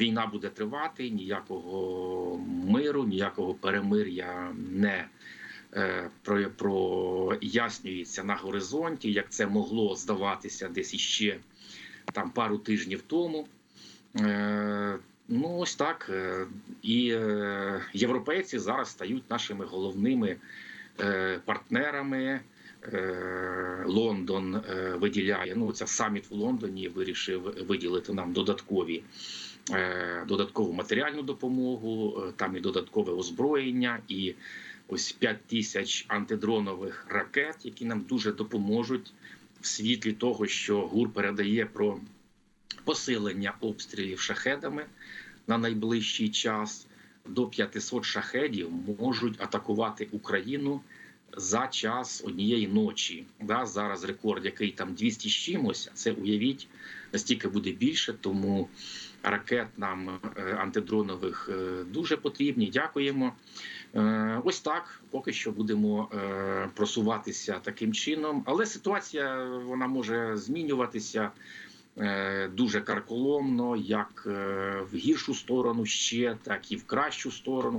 Війна буде тривати, ніякого миру, ніякого перемир'я не е, про- прояснюється на горизонті, як це могло здаватися десь іще там пару тижнів тому. Е, Ну, ось так. Е, І європейці зараз стають нашими головними партнерами. Лондон виділяє ну, це саміт в Лондоні вирішив виділити нам додаткові додаткову матеріальну допомогу, е, там і додаткове озброєння, і ось 5 тисяч антидронових ракет, які нам дуже допоможуть в світлі того, що ГУР передає про посилення обстрілів шахедами на найближчий час. До 500 шахедів можуть атакувати Україну за час однієї ночі. Да, зараз рекорд, який там 200 з чимось, це уявіть, настільки буде більше, тому ракет нам е, антидронових е, дуже потрібні. Дякуємо. Е, Ось так. Поки що будемо просуватися таким чином. Але ситуація вона може змінюватися дуже карколомно, як в гіршу сторону ще, так і в кращу сторону.